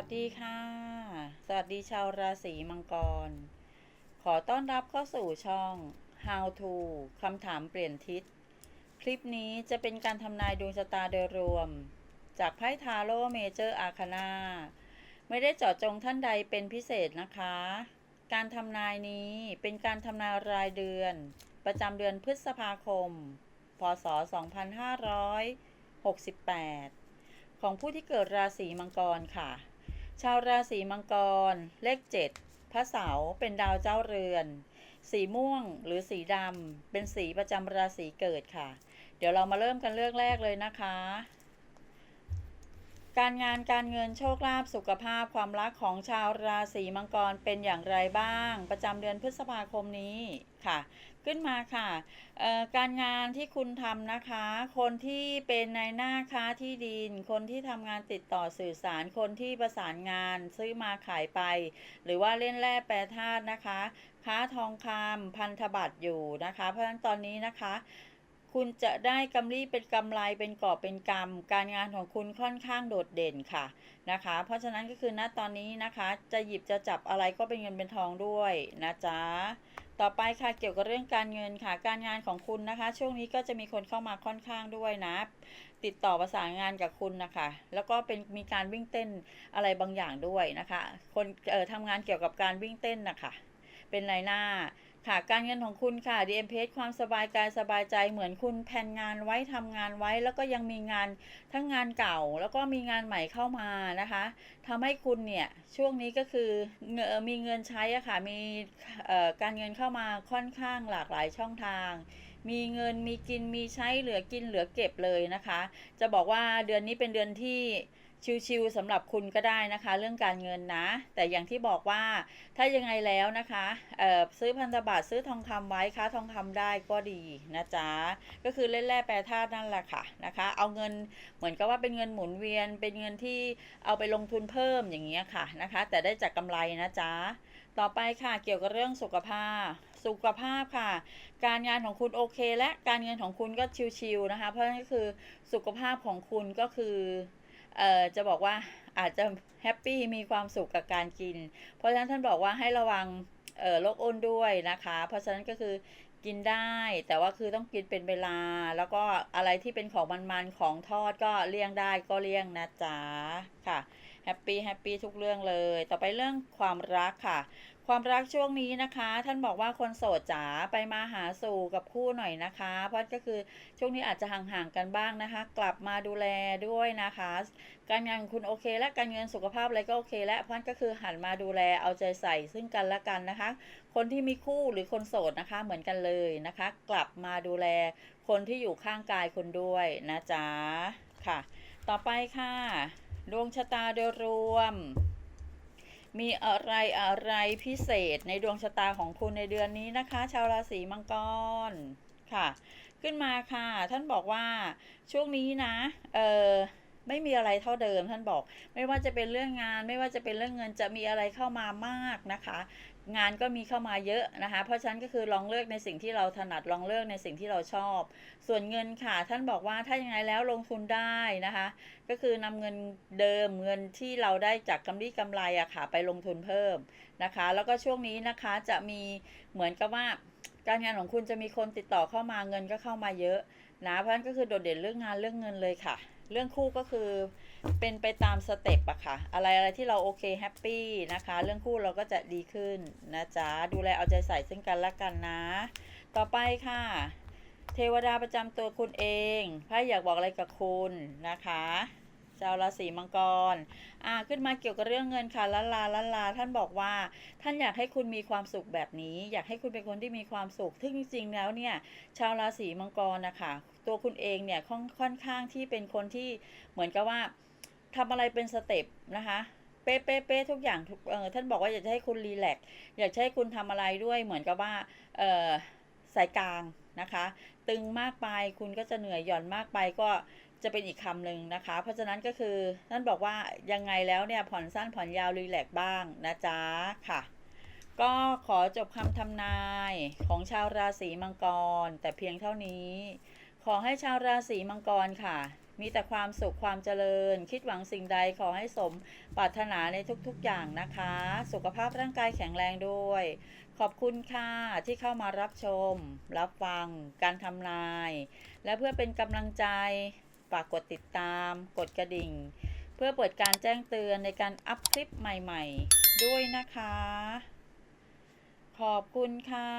วัสดีค่ะ สวัสดีชาวราศีมังกร ขอต้อนรับเข้าสู่ช่อง How to คำถามเปลี่ยนทิศ คลิปนี้จะเป็นการทำนายดวงชะตาโดยรวม จากไพ่ทาโร่เมเจอร์อาคานาไม่ได้เจาะจงท่านใดเป็นพิเศษนะคะ การทำนายนี้เป็นการทำนายรายเดือน ประจำเดือนพฤษภาคม พศ 2568 ของผู้ที่เกิดราศีมังกรค่ะ ชาวราศีมังกร เลข 7 พระเสาร์เป็นดาวเจ้าเรือน สีม่วงหรือสีดำเป็นสีประจำราศีเกิดค่ะ เดี๋ยวเรามาเริ่มกันเรื่องแรกเลยนะคะ การงานการเงินโชคลาภสุขภาพความรักของชาวราศีมังกรเป็นอย่างไรบ้าง ประจำเดือนพฤษภาคมนี้ค่ะ ขึ้นมาค่ะการงานที่คุณทำนะคะ คนที่เป็นนายหน้าค้าที่ดิน คนที่ทำงานติดต่อสื่อสารคนที่ประสานงานซื้อมาขายไป หรือว่าเล่นแร่แปรธาตุนะคะ ค้าทองคำพันธบัตรอยู่นะคะ เพราะฉะนั้นตอนนี้นะคะ คุณจะได้กำไรเป็นกำไรเป็นกอบเป็นกำการงานของคุณค่อนข้างโดดเด่นค่ะนะคะ เพราะฉะนั้นก็คือณตอนนี้นะคะ จะหยิบจะจับอะไรก็เป็นเงินเป็นทองด้วยนะจ๊ะต่อไปค่ะเกี่ยวกับเรื่องการเงินค่ะ การงานของคุณนะคะ ช่วงนี้ก็จะมีคนเข้ามาค่อนข้างด้วยนะ ติดต่อประสานงานกับคุณนะคะ แล้วก็เป็นมีการวิ่งเต้นอะไรบางอย่างด้วยนะคะ คนเอ่อทำงานเกี่ยวกับการวิ่งเต้นนะคะเป็นรายหน้า ค่ะ การเงินของคุณค่ะ DM p a ความสบายกายสบายใจเหมือนคุณแผนงานไว้ทำงานไว้ แล้วก็ยังมีงานทั้งงานเก่า แล้วก็มีงานใหม่เข้ามานะคะทำให้คุณเนี่ย ช่วงนี้ก็คือมีเงินใช้อะค่ะ มีการเงินเข้ามาค่อนข้างหลากหลายช่องทางมีเงินมีกินมีใช้เหลือกินเหลือเก็บเลยนะคะ จะบอกว่าเดือนนี้เป็นเดือนที่ ชิวๆสำหรับคุณก็ได้นะคะ เรื่องการเงินนะ แต่อย่างที่บอกว่าถ้ายังไงแล้วนะคะซื้อพันธบัตรซื้อทองคำไว้ค้าทองคำได้ก็ดีนะจ๊ะก็คือเล่นแร่แปรธาตุนั่นแหละค่ะนะคะ เอาเงินเหมือนกับว่าเป็นเงินหมุนเวียน เป็นเงินที่เอาไปลงทุนเพิ่มอย่างเงี้ยค่ะนะคะ แต่ได้จากกำไรนะจ๊ะต่อไปค่ะเกี่ยวกับเรื่องสุขภาพ สุขภาพค่ะ การงานของคุณโอเค และการเงินของคุณก็ชิวๆนะคะ เพราะนั้นก็คือสุขภาพของคุณก็คือ เอ่อจะบอกว่าอาจจะแฮปปี้มีความสุขกับการกิน เพราะฉะนั้นท่านบอกว่าให้ระวังเอ่อโรคอ้นด้วยนะคะ เพราะฉะนั้นก็คือกินได้แต่ว่าคือต้องกินเป็นเวลา แล้วก็อะไรที่เป็นของมันๆของทอดก็เลี่ยงได้ก็เลี่ยงนะจ๊ะค่ะแฮปปี้แฮปปี้ทุกเรื่องเลย ต่อไปเรื่องความรักค่ะ ความรักช่วงนี้นะคะ ท่านบอกว่าคนโสดจ๋าไปมาหาสู่กับคู่หน่อยนะคะ เพราะก็คือช่วงนี้อาจจะห่างๆกันบ้างนะคะ กลับมาดูแลด้วยนะคะ การงานคุณโอเค และการเงินสุขภาพอะไรก็โอเค และเพราะฉะนั้นก็คือหันมาดูแลเอาใจใส่ซึ่งกันและกันนะคะ คนที่มีคู่หรือคนโสดนะคะเหมือนกันเลยนะคะ กลับมาดูแลคนที่อยู่ข้างกายคุณด้วยนะจ๊ะค่ะ ต่อไปค่ะดวงชะตาโดยรวม มีอะไรอะไรพิเศษในดวงชะตาของคุณในเดือนนี้นะคะ ชาวราศีมังกรค่ะ ขึ้นมาค่ะ ท่านบอกว่าช่วงนี้นะ เออ ไม่มีอะไรเท่าเดิมท่านบอก ไม่ว่าจะเป็นเรื่องงาน ไม่ว่าจะเป็นเรื่องเงินจะมีอะไรเข้ามามากนะคะ งานก็มีเข้ามาเยอะนะคะ เพราะฉะนั้นก็คือลองเลือกในสิ่งที่เราถนัดลองเลือกในสิ่งที่เราชอบ ส่วนเงินค่ะ ท่านบอกว่าถ้ายังไงแล้วลงทุนได้นะคะ ก็คือนำเงินเดิมเงินที่เราได้จากกำไรกำไรอะค่ะ ไปลงทุนเพิ่มนะคะ แล้วก็ช่วงนี้นะคะจะมีเหมือนกับว่าการงานของคุณจะมีคนติดต่อเข้ามาเงินก็เข้ามาเยอะนะเพราะฉะนั้นก็คือโดดเด่นเรื่องงานเรื่องเงินเลยค่ะ เรื่องคู่ก็คือเป็นไปตามสเต็ปอะค่ะ อะไรอะไรที่เราโอเคแฮปปี้นะคะ เรื่องคู่เราก็จะดีขึ้นนะจ๊ะ ดูแลเอาใจใส่ซึ่งกันและกันนะ ต่อไปค่ะ เทวดาประจำตัวคุณเองไพ่อยากบอกอะไรกับคุณนะคะ ชาวราศีมังกร อ่า ขึ้นมาเกี่ยวกับเรื่องเงินค่ะละลาละลา ท่านบอกว่า ท่านอยากให้คุณมีความสุขแบบนี้ อยากให้คุณเป็นคนที่มีความสุข ซึ่งจริงๆแล้วเนี่ย ชาวราศีมังกรนะคะ ตัวคุณเองเนี่ยค่อนค่อนข้างที่เป็นคนที่เหมือนกับว่าทำอะไรเป็นสเต็ปนะคะเป๊ะเป๊ะเป๊ะทุกอย่างเออท่านบอกว่าอยากจะให้คุณรีแลกซ์อยากให้คุณทำอะไรด้วยเหมือนกับว่าเออสายกลางนะคะ ตึงมากไปคุณก็จะเหนื่อยหย่อนมากไปก็ จะเป็นอีกคำหนึ่งนะคะ เพราะฉะนั้นก็คือท่านบอกว่ายังไงแล้วเนี่ยผ่อนสั้นผ่อนยาวรีแลกซ์บ้างนะจ๊ะค่ะ ก็ขอจบคำทำนายของชาวราศีมังกร แต่เพียงเท่านี้ ขอให้ชาวราศีมังกรค่ะ มีแต่ความสุขความเจริญ คิดหวังสิ่งใดขอให้สมปรารถนาในทุกๆอย่างนะคะ สุขภาพร่างกายแข็งแรงด้วย ขอบคุณค่ะที่เข้ามารับชม รับฟัง การทำนาย และเพื่อเป็นกำลังใจ ฝากกดติดตาม กดกระดิ่ง เพื่อเปิดการแจ้งเตือนในการอัพคลิปใหม่ๆ ด้วยนะคะ ขอบคุณค่ะ